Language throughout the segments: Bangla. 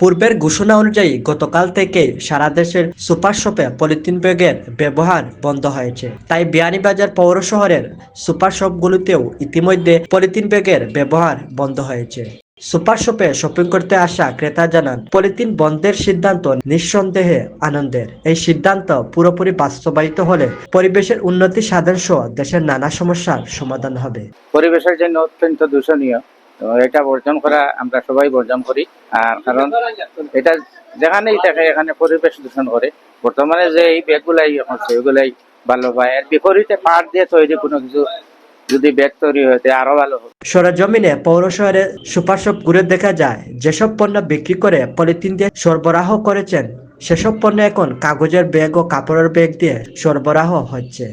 পূর্বের ঘোষণা অনুযায়ী গতকাল থেকে সারা দেশের সুপার শপে পলিথিন ব্যাগের ব্যবহার বন্ধ হয়েছে। তাই বিয়ানীবাজার পৌর শহরের সুপার শপগুলোতেও ইতিমধ্যে পলিথিন ব্যাগের ব্যবহার বন্ধ হয়েছে। সুপার শপে শপিং করতে আসা ক্রেতা জানান, পলিথিন বন্ধের সিদ্ধান্ত নিঃসন্দেহে আনন্দের। এই সিদ্ধান্ত পুরোপুরি বাস্তবায়িত হলে পরিবেশের উন্নতি সাধন সহ দেশের নানা সমস্যার সমাধান হবে। পরিবেশের জন্য অত্যন্ত দূষণীয়। এটা বর্জন করা আমরা সবাই বর্জন করি। আর কারণ এটা যেখানেই থাকে, এখানে পরিবেশ দূষণ করে। বর্তমানে যে এই ব্যাগগুলাই হচ্ছে, ওইগুলাই ভালো পায় এর বিপরীতে পাট দিয়ে তৈরি কোনো কিছু যদি ব্যাগ তৈরি হতে, আরও ভালো সরজমিনে পৌর শহরে সুপার শপ ঘুরে দেখা যায়, যেসব পণ্য বিক্রি করে পলিথিন দিয়ে সরবরাহ করেছেন, সেসব পণ্য এখন কাগজের ব্যাগ ও কাপড়ের ব্যাগ দিয়ে সরবরাহ হচ্ছে।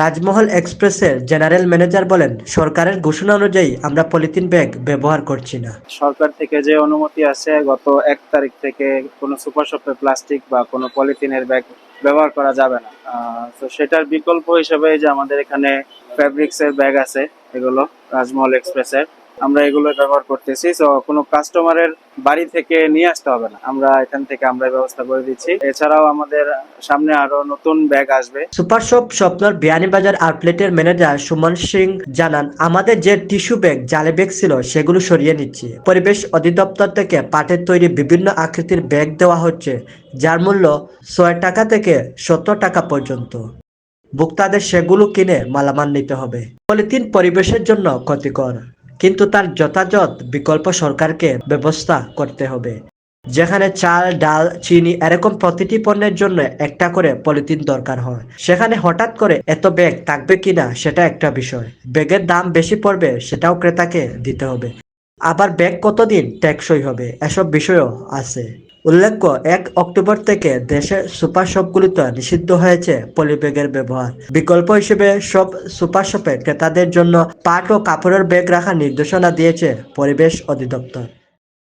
রাজমহল এক্সপ্রেসের জেনারেল ম্যানেজার বলেন, সরকারের ঘোষণা অনুযায়ী আমরা পলিথিন ব্যাগ ব্যবহার করছি না। সরকার থেকে যে অনুমতি আছে, গত এক তারিখ থেকে কোনো সুপার শপে প্লাস্টিক বা কোনো পলিথিনের ব্যাগ ব্যবহার করা যাবে না। তো সেটার বিকল্প হিসেবে যে আমাদের এখানে ফ্যাব্রিক্সের ব্যাগ আছে, এগুলো রাজমহল এক্সপ্রেসের। আমরা এগুলো ব্যবহার করতেছি তো কোনো কাস্টমারের বাড়ি থেকে নিয়ে আসতে হবে না। আমরা এখান থেকে আমরা ব্যবস্থা করে দিচ্ছি। এছাড়াও আমাদের সামনে আরও নতুন ব্যাগ আসবে। সুপার শপ স্বপ্নর বিয়ানীবাজার আউটলেটের ম্যানেজার সুমন সিং জানান, আমাদের যে টিস্যু ব্যাগ জালে ব্যাগ ছিল, সেগুলো সরিয়ে নিচ্ছি। পরিবেশ অধিদপ্তর থেকে পাটের তৈরি বিভিন্ন আকৃতির ব্যাগ দেওয়া হচ্ছে, যার মূল্য ছয় টাকা থেকে সত্তর টাকা পর্যন্ত। ভোক্তাদের সেগুলো কিনে মালামাল নিতে হবে। পলিথিন পরিবেশের জন্য ক্ষতিকর। কিন্তু তার যথাযথ বিকল্প সরকারকে ব্যবস্থা করতে হবে। যেখানে চাল, ডাল, চিনি এরকম প্রতিটি পণ্যের জন্য একটা করে পলিথিন দরকার হয়। সেখানে হঠাৎ করে এত ব্যাগ থাকবে কিনা সেটা একটা বিষয়। ব্যাগের দাম বেশি পড়বে সেটাও ক্রেতাকে দিতে হবে। আবার ব্যাগ কতদিন টেকসই হবে এসব বিষয়ও আছে। উল্লেখ্য, এক অক্টোবর থেকে দেশের সুপার শপগুলিতে নিষিদ্ধ হয়েছে, পলিব্যাগের ব্যবহার। বিকল্প হিসেবে সব সুপার শপে ক্রেতাদের জন্য পাট ও কাপড়ের ব্যাগ রাখার নির্দেশনা দিয়েছে পরিবেশ অধিদপ্তর।